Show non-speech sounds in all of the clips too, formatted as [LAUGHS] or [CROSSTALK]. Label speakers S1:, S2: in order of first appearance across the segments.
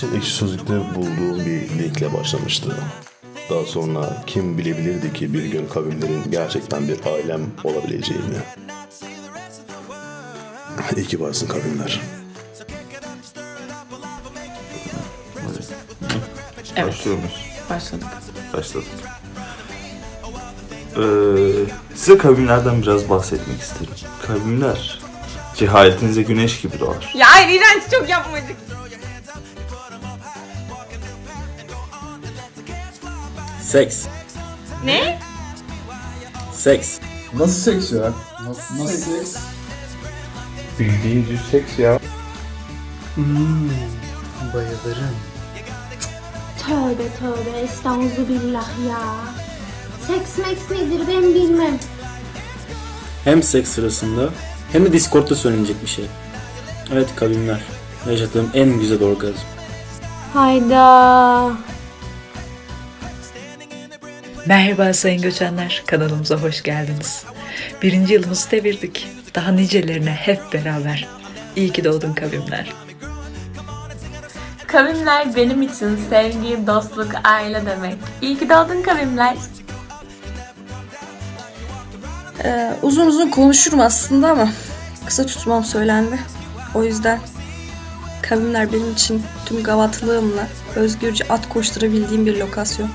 S1: Şey ekşi sözlükte bulduğum bir linkle başlamıştı. Daha sonra kim bilebilirdi ki bir gün kavimlerin gerçekten bir ailem olabileceğini. İyi ki varsın kavimler.
S2: Evet.
S3: Başlıyor muyuz?
S2: Başladık.
S3: Başladık. Ee, size kavimlerden biraz bahsetmek isterim. Kavimler cehaletinize güneş gibi doğar.
S2: Ya hayır iğrenç çok yapmacık.
S4: Seks.
S2: Ne?
S4: Seks.
S5: Nasıl seks ya? Nasıl, nasıl seks?
S6: Bildiğin düz seks ya.
S7: Tövbe tövbe estağfurullah ya. Seks meks nedir ben bilmem.
S4: Hem seks sırasında hem de Discord'da söylenecek bir şey. Evet kavimler. Yaşadığım en güzel orgazm.
S7: Hayda.
S8: Merhaba sayın göçenler, kanalımıza hoş geldiniz. Birinci yılımızı devirdik. Daha nicelerine hep beraber. İyi ki doğdun kavimler.
S2: Kavimler benim için sevgi, dostluk, aile demek. İyi ki doğdun kavimler.
S9: Ee, uzun uzun konuşurum aslında ama kısa tutmam söylendi. O yüzden kavimler benim için tüm gavatlığımla özgürce at koşturabildiğim bir lokasyon.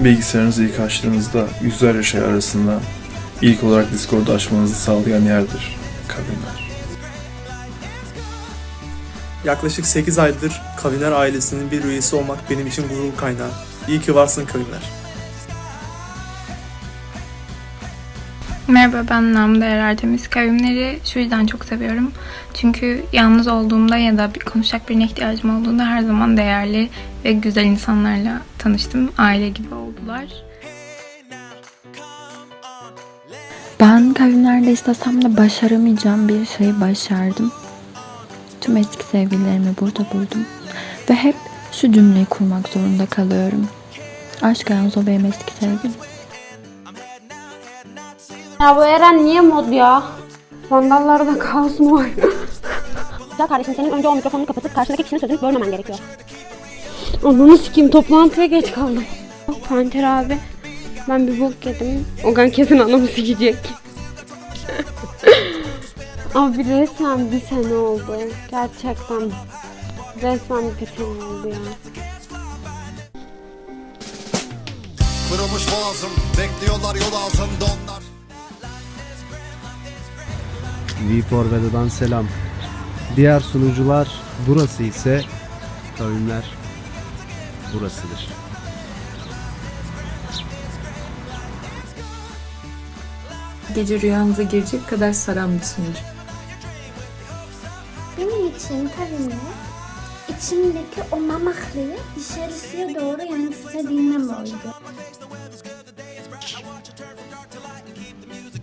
S6: Bilgisayarınızı ilk açtığınızda yüzlerce şey arasında ilk olarak Discord'u açmanızı sağlayan yerdir. Kavimler.
S10: Yaklaşık 8 aydır Kaviner ailesinin bir üyesi olmak benim için gurur kaynağı. İyi ki varsın Kaviner.
S11: Merhaba ben Namda Ererdemiz. Kavimleri şu yüzden çok seviyorum. Çünkü yalnız olduğumda ya da bir konuşacak birine ihtiyacım olduğunda her zaman değerli ve güzel insanlarla tanıştım. Aile gibi oldular.
S7: Ben kavimlerde istesem de başaramayacağım bir şeyi başardım. Tüm eski sevgililerimi burada buldum. Ve hep şu cümleyi kurmak zorunda kalıyorum. Aşk Yanzo benim eski sevgilim.
S12: Ya bu Eren niye mod ya? Sandallarda kaos mu var?
S7: Ya kardeşim senin önce o mikrofonunu kapatıp karşındaki kişinin sözünü bölmemen gerekiyor.
S12: Ananı sikeyim toplantıya geç kaldım. Panter abi ben bir bok yedim. Ogan kesin anamı sikecek. [LAUGHS] abi resmen bir sene oldu. Gerçekten. Resmen bir sene oldu ya.
S5: Kırılmış boğazım, bekliyorlar yol ağzımda onlar.
S13: Viporveda'dan selam. Diğer sunucular burası ise kavimler burasıdır.
S8: Gece rüyanıza girecek kadar saran bir sunucu.
S7: Benim için kavimler içimdeki o mamaklıyı dışarısıya doğru yansıtabilmem oldu.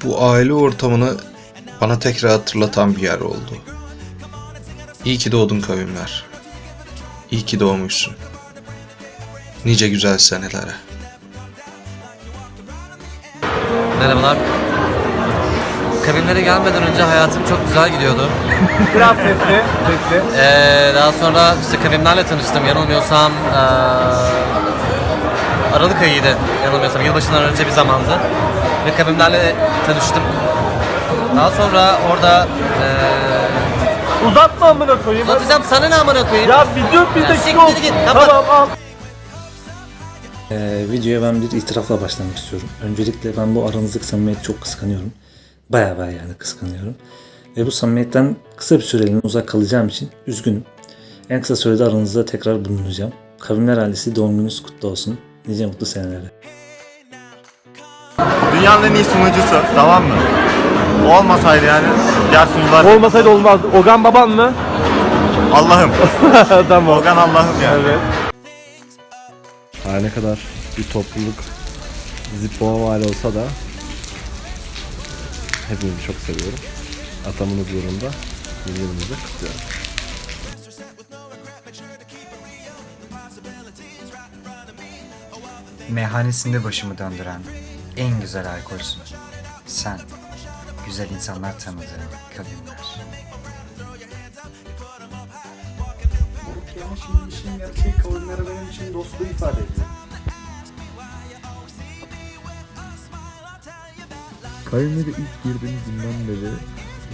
S14: Bu aile ortamını bana tekrar hatırlatan bir yer oldu. İyi ki doğdun kavimler. İyi ki doğmuşsun. Nice güzel senelere.
S4: Merhabalar. Kavimlere gelmeden önce hayatım çok güzel gidiyordu. [LAUGHS]
S6: Biraz sesli, sesli.
S4: Ee, daha sonra işte kavimlerle tanıştım. Yanılmıyorsam ee, Aralık ayıydı. Yanılmıyorsam yılbaşından önce bir zamandı. Ve kavimlerle tanıştım. Daha sonra orada ee,
S6: Uzatma amına koyayım.
S4: uzatacağım sana ne amına koyayım?
S6: Ya video bir
S4: Ya
S6: dakika
S4: siktir
S6: olsun.
S4: git, kapat.
S6: Tamam al.
S13: Ee, videoya ben bir itirafla başlamak istiyorum. Öncelikle ben bu aranızdaki samimiyeti çok kıskanıyorum. Baya baya yani kıskanıyorum. Ve bu samimiyetten kısa bir süreliğine uzak kalacağım için üzgünüm. En kısa sürede aranızda tekrar bulunacağım. Kavimler ailesi doğum gününüz kutlu olsun. Nice mutlu senelere.
S6: Dünyanın en iyi sunucusu tamam mı? O olmasaydı yani diğer sunucular... Olmasaydı olmaz. Ogan baban mı? Allah'ım. [LAUGHS] tamam. Ogan Allah'ım yani. Evet. Her ne kadar bir topluluk zippo mal olsa da hepinizi çok seviyorum. Atamın huzurunda yıllarımızı kutluyorum.
S13: Meyhanesinde başımı döndüren en güzel alkolsün. Sen.
S15: güzel insanlar tanıdığım kavimler.
S16: Ama şimdi işin gerçeği kavimler benim için dostluğu ifade ediyor.
S17: Kavimlere ilk girdiğimiz günden beri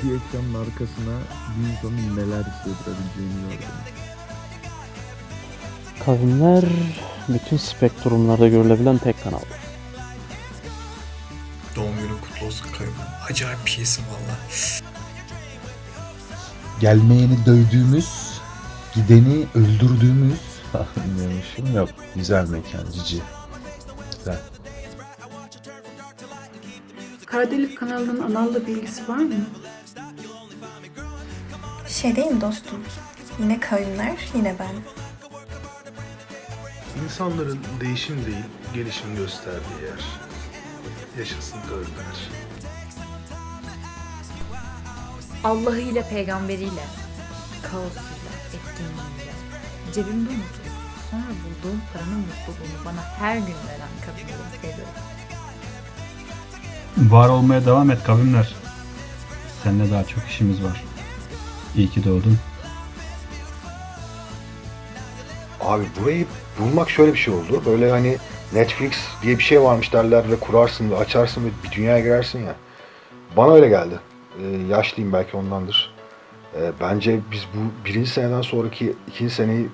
S17: bir ekranın arkasına bir insanın neler hissettirebileceğini gördüm.
S18: Kavimler bütün spektrumlarda görülebilen tek kanal.
S6: Doğum günün kutlu olsun kavimler. Acayip bir şeysin valla.
S19: Gelmeyeni dövdüğümüz, gideni öldürdüğümüz.
S20: Demişim yok. Güzel mekan cici. Güzel.
S5: Karadelik kanalının Anal'la bir ilgisi var mı?
S21: Şey değil mi dostum? Yine kavimler, yine ben.
S22: İnsanların değişim değil, gelişim gösterdiği yer. Yaşasın kavimler.
S23: Allah'ıyla, peygamberiyle, kaosuyla, etkinliğiyle, cebimde unutup sonra bulduğum paranın mutluluğunu bana her gün veren kavimleri seviyorum.
S24: Var olmaya devam et kavimler. Seninle daha çok işimiz var. İyi ki doğdun.
S25: Abi burayı bulmak şöyle bir şey oldu. Böyle hani Netflix diye bir şey varmış derler ve kurarsın ve açarsın ve bir dünyaya girersin ya. Bana öyle geldi. Ee, yaşlıyım belki ondandır. Ee, bence biz bu birinci seneden sonraki ikinci seneyi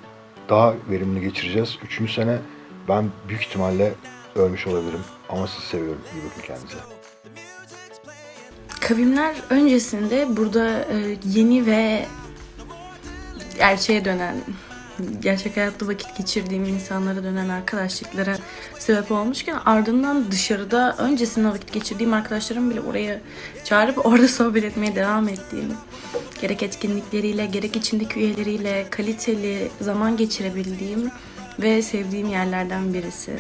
S25: daha verimli geçireceğiz. Üçüncü sene ben büyük ihtimalle ölmüş olabilirim. Ama sizi seviyorum. İyi bakın kendinize.
S26: Kavimler öncesinde burada e, yeni ve gerçeğe dönen, gerçek hayatta vakit geçirdiğim insanlara dönen arkadaşlıklara sebep olmuşken ardından dışarıda öncesinde vakit geçirdiğim arkadaşlarım bile oraya çağırıp orada [LAUGHS] sohbet etmeye devam ettiğim, gerek etkinlikleriyle gerek içindeki üyeleriyle kaliteli zaman geçirebildiğim ve sevdiğim yerlerden birisi.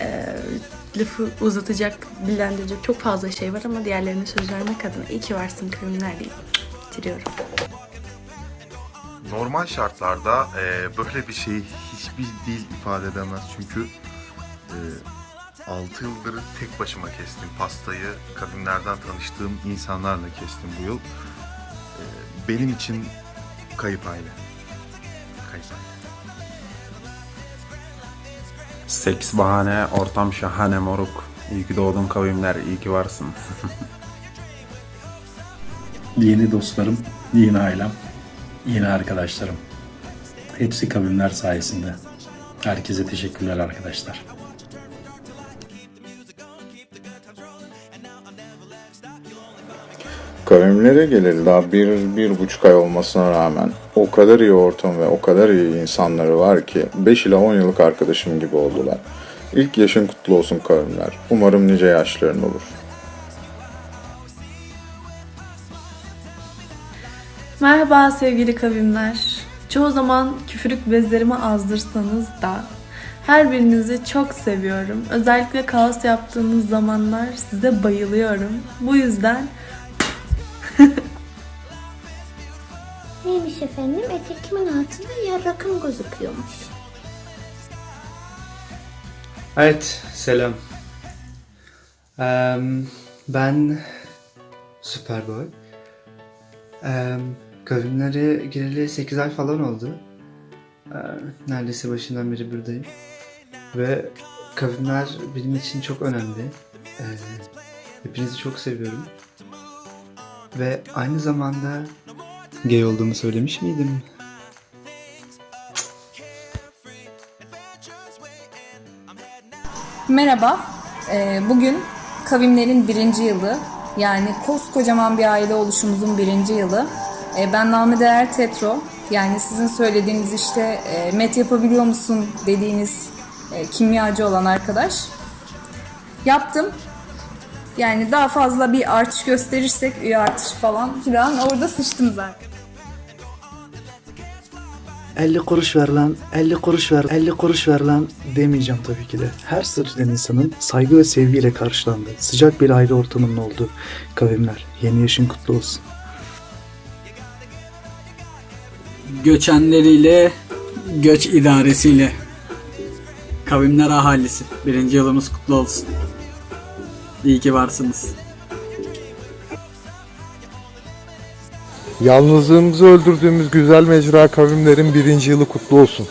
S26: Ee, lafı uzatacak, dillendirecek çok fazla şey var ama diğerlerine söz vermek adına iyi ki varsın kavimler deyip bitiriyorum.
S27: Normal şartlarda e, böyle bir şeyi hiçbir dil ifade edemez. Çünkü e, 6 yıldır tek başıma kestim pastayı. Kavimlerden tanıştığım insanlarla kestim bu yıl. E, benim için kayıp aile. Kayıp aile.
S28: Seks bahane, ortam şahane moruk. İyi ki doğdun kavimler, iyi ki varsın.
S1: Yeni dostlarım, yeni ailem, yeni arkadaşlarım. Hepsi kavimler sayesinde. Herkese teşekkürler arkadaşlar.
S29: Kavimlere geleli daha bir, bir buçuk ay olmasına rağmen o kadar iyi ortam ve o kadar iyi insanları var ki 5 ila 10 yıllık arkadaşım gibi oldular. İlk yaşın kutlu olsun kavimler. Umarım nice yaşların olur.
S2: Merhaba sevgili kavimler. Çoğu zaman küfürük bezlerimi azdırsanız da her birinizi çok seviyorum. Özellikle kaos yaptığınız zamanlar size bayılıyorum. Bu yüzden [LAUGHS]
S30: Neymiş efendim? Etekimin altında yarrakım gözüküyormuş.
S31: Evet, selam. Em, ben Superboy. Em, kavimlere gireli 8 ay falan oldu. Ee, neredeyse başından beri buradayım. Ve kavimler benim için çok önemli. Ee, hepinizi çok seviyorum. Ve aynı zamanda gay olduğumu söylemiş miydim?
S32: Merhaba, Ee, bugün kavimlerin birinci yılı. Yani koskocaman bir aile oluşumuzun birinci yılı. Ee, ben Name Değer Tetro. Yani sizin söylediğiniz işte e, met yapabiliyor musun dediğiniz e, kimyacı olan arkadaş. Yaptım. Yani daha fazla bir artış gösterirsek, üye artışı falan filan orada sıçtım zaten.
S10: 50 kuruş ver lan, 50 kuruş ver, 50 kuruş ver lan demeyeceğim tabii ki de. Her sırrıdan insanın saygı ve sevgiyle karşılandığı, sıcak bir aile ortamının olduğu kavimler. Yeni yaşın kutlu olsun.
S33: göçenleriyle, göç idaresiyle. Kavimler ahalisi. Birinci yılımız kutlu olsun. İyi ki varsınız.
S9: Yalnızlığımızı öldürdüğümüz güzel mecra kavimlerin birinci yılı kutlu olsun.